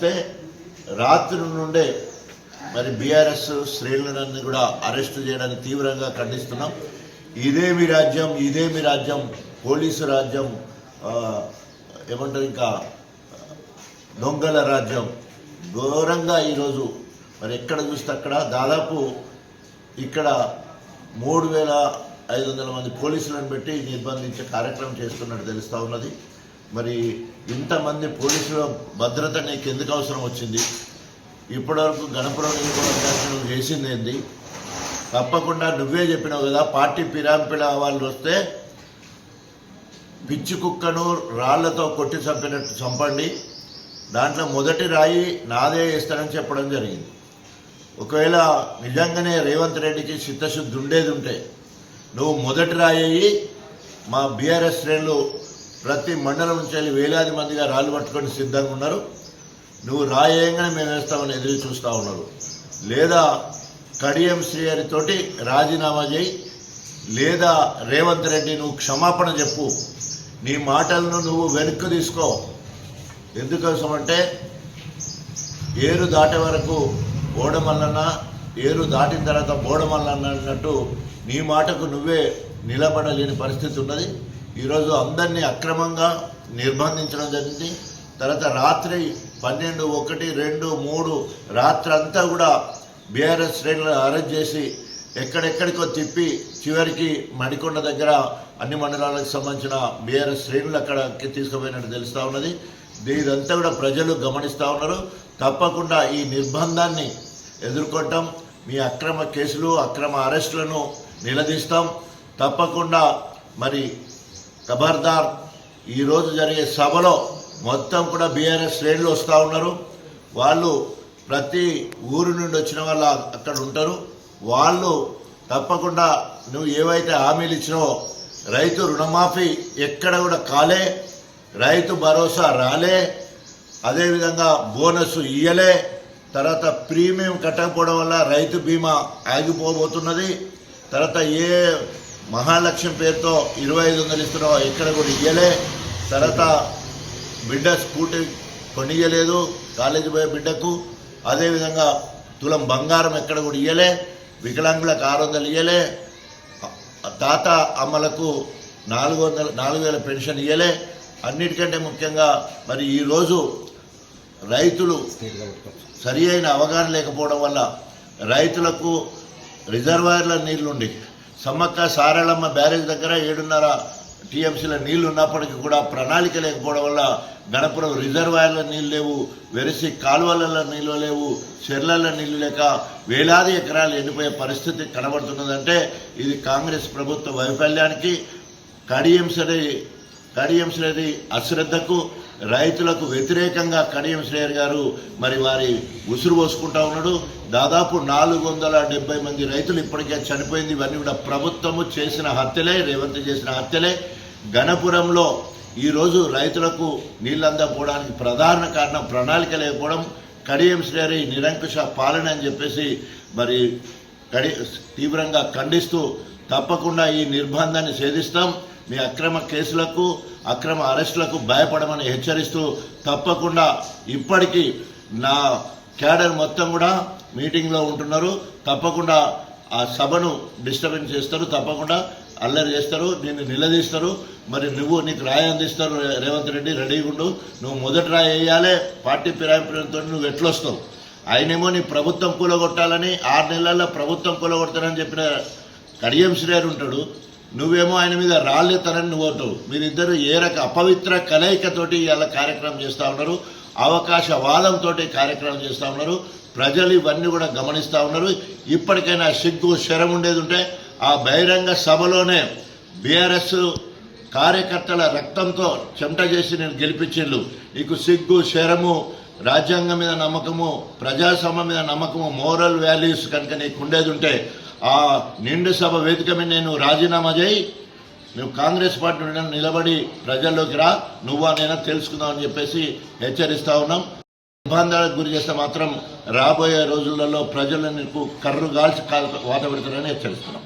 అంటే రాత్రి నుండే మరి బీఆర్ఎస్ శ్రేణులన్నీ కూడా అరెస్ట్ చేయడానికి తీవ్రంగా ఖండిస్తున్నాం. ఇదేమి రాజ్యం ఇదేమి రాజ్యం పోలీసు రాజ్యం ఏమంటారు ఇంకా దొంగల రాజ్యం. ఘోరంగా ఈరోజు మరి ఎక్కడ చూస్తే అక్కడ దాదాపు ఇక్కడ మూడు వేల ఐదు వందల మంది పోలీసులను పెట్టి నిర్బంధించే కార్యక్రమం చేస్తున్నట్టు తెలుస్తూ ఉన్నది. మరి ఇంతమంది పోలీసుల భద్రత నీకు ఎందుకు అవసరం వచ్చింది? ఇప్పటివరకు గణపురం నియోజకవర్గం నువ్వు చేసింది ఏంది? తప్పకుండా నువ్వే చెప్పినావు కదా పార్టీ పిరాంపిడ వాళ్ళు వస్తే పిచ్చి కుక్కను రాళ్ళతో కొట్టి చంపినట్టు చంపండి. దాంట్లో మొదటి రాయి నాదే వేస్తానని చెప్పడం జరిగింది. ఒకవేళ నిజంగానే రేవంత్ రెడ్డికి చిత్తశుద్ధి ఉండేది ఉంటే నువ్వు మొదటి రాయి మా బీఆర్ఎస్ శ్రేణులు ప్రతి మండలం నుంచి వెళ్ళి వేలాది మందిగా రాళ్ళు పట్టుకొని సిద్ధంగా ఉన్నారు. నువ్వు రాయేయంగానే మేము వేస్తామని ఎదురు చూస్తూ ఉన్నారు. లేదా కడియం శ్రీహరితోటి రాజీనామా చేయి లేదా రేవంత్ రెడ్డి నువ్వు క్షమాపణ చెప్పు. నీ మాటలను నువ్వు వెనక్కి తీసుకో. ఎందుకోసం అంటే ఏరు దాటే వరకు ఓడమల్లన్న ఏరు దాటిన తర్వాత బోడమల్లన్న అన్నట్టు నీ మాటకు నువ్వే నిలబడలేని పరిస్థితి ఉన్నది. ఈరోజు అందరినీ అక్రమంగా నిర్బంధించడం జరిగింది. తర్వాత రాత్రి పన్నెండు ఒకటి రెండు మూడు రాత్రి అంతా కూడా బీఆర్ఎస్ శ్రేణులను అరెస్ట్ చేసి ఎక్కడెక్కడికో తిప్పి చివరికి మణికొండ దగ్గర అన్ని మండలాలకు సంబంధించిన బీఆర్ఎస్ శ్రేణులు అక్కడికి తీసుకుపోయినట్టు తెలుస్తూ ఉన్నది. ఇదంతా కూడా ప్రజలు గమనిస్తూ ఉన్నారు. తప్పకుండా ఈ నిర్బంధాన్ని ఎదుర్కొంటాం. మీ అక్రమ కేసులు అక్రమ అరెస్టులను నిలదీస్తాం. తప్పకుండా మరి ఖబర్దార్ ఈరోజు జరిగే సభలో మొత్తం కూడా బీఆర్ఎస్ శ్రేణులు వస్తూ ఉన్నారు. వాళ్ళు ప్రతి ఊరు నుండి వచ్చిన వాళ్ళు అక్కడ ఉంటారు. వాళ్ళు తప్పకుండా నువ్వు ఏవైతే హామీలు ఇచ్చినావో రైతు రుణమాఫీ ఎక్కడ కూడా కాలే రైతు భరోసా రాలే అదేవిధంగా బోనస్ ఇయ్యలే తర్వాత ప్రీమియం కట్టకపోవడం వల్ల రైతు బీమా ఆగిపోబోతున్నది. తర్వాత ఏ మహాలక్ష్యం పేరుతో ఇరవై ఐదు వందలు ఇస్తున్నావు ఎక్కడ కూడా ఇయ్యలే. తర్వాత బిడ్డ స్కూటీ కొనియలేదు కాలేజీ పోయే బిడ్డకు. అదేవిధంగా తులం బంగారం ఎక్కడ కూడా ఇయ్యలే. వికలాంగులకు ఆరు వందలు ఇయ్యలే. తాత అమ్మలకు నాలుగు వందల నాలుగు వేల పెన్షన్ ఇయ్యలే. అన్నిటికంటే ముఖ్యంగా మరి ఈరోజు రైతులు సరి అయిన అవగాహన లేకపోవడం వల్ల రైతులకు రిజర్వాయర్ల నీళ్ళుండి సమ్మక్క సారళమ్మ బ్యారేజ్ దగ్గర ఏడున్నర టీఎంసీల నీళ్ళు ఉన్నప్పటికీ కూడా ప్రణాళిక లేకపోవడం వల్ల గణపురం రిజర్వాయర్ల నీళ్ళు లేవు వెరసి కాలువలలో నీళ్ళు లేవు చెర్లలో నీళ్ళు లేక వేలాది ఎకరాలు ఎండిపోయే పరిస్థితి కనబడుతున్నదంటే ఇది కాంగ్రెస్ ప్రభుత్వ వైఫల్యానికి కడియం సరే కడియం శ్రేణి అశ్రద్ధకు రైతులకు వ్యతిరేకంగా కడియం శ్రేయర్ గారు మరి వారి ఉసురు పోసుకుంటా ఉన్నాడు. దాదాపు నాలుగు వందల డెబ్బై మంది రైతులు ఇప్పటికే చనిపోయింది. ఇవన్నీ కూడా ప్రభుత్వము చేసిన హత్యలే రేవంత్ చేసిన హత్యలే. గణపురంలో ఈరోజు రైతులకు నీళ్ళు అందకపోవడానికి ప్రధాన కారణం ప్రణాళిక లేకపోవడం కడియం శ్రేయరి నిరంకుశ పాలన అని చెప్పేసి మరి కడి తీవ్రంగా ఖండిస్తూ తప్పకుండా ఈ నిర్బంధాన్ని ఛేదిస్తాం. మీ అక్రమ కేసులకు అక్రమ అరెస్టులకు భయపడమని హెచ్చరిస్తూ తప్పకుండా ఇప్పటికీ నా క్యాడర్ మొత్తం కూడా మీటింగ్లో ఉంటున్నారు. తప్పకుండా ఆ సభను డిస్టర్బెన్స్ చేస్తారు. తప్పకుండా అల్లరి చేస్తారు. నిన్ను నిలదీస్తారు. మరి నువ్వు నీకు రాయి అందిస్తారు రేవంత్ రెడ్డి రెడీగా ఉండు. నువ్వు మొదటి రాయి వేయాలి పార్టీ ఫిరాయింపులతో నువ్వు ఎట్లొస్తావు? ఆయనేమో నీ ప్రభుత్వం కూలగొట్టాలని ఆరు నెలల్లో ప్రభుత్వం కూలగొడతానని చెప్పిన కడియం శ్రేయర్ ఉంటాడు. నువ్వేమో ఆయన మీద రాళ్ళెత్తనని నువ్వు అంటావు మీరిద్దరు ఏ రక అపవిత్ర కలయికతోటి ఇవాళ కార్యక్రమం చేస్తూ ఉన్నారు. అవకాశవాదంతో కార్యక్రమం చేస్తూ ఉన్నారు. ప్రజలు ఇవన్నీ కూడా గమనిస్తూ ఉన్నారు. ఇప్పటికైనా సిగ్గు శరం ఉండేది ఉంటే ఆ బహిరంగ సభలోనే బీఆర్ఎస్ కార్యకర్తల రక్తంతో చెమట చేసి నేను గెలిపించిండు నీకు సిగ్గు శరము రాజ్యాంగం మీద నమ్మకము ప్రజాస్వామ్యం మీద నమ్మకము మోరల్ వాల్యూస్ కనుక నీకు ఉండేది ఉంటే ఆ నిండు సభ వేదిక మీద నేను రాజీనామా చేయి. నువ్వు కాంగ్రెస్ పార్టీ నిలబడి ప్రజల్లోకి రా. నువ్వా నేనా తెలుసుకుందాం అని చెప్పేసి హెచ్చరిస్తా ఉన్నాం. నిర్బంధాలకు గురి చేస్తే మాత్రం రాబోయే రోజులలో ప్రజలను నీకు కర్రు గాల్చి కాల్ వాత పెడతారని హెచ్చరిస్తున్నాం.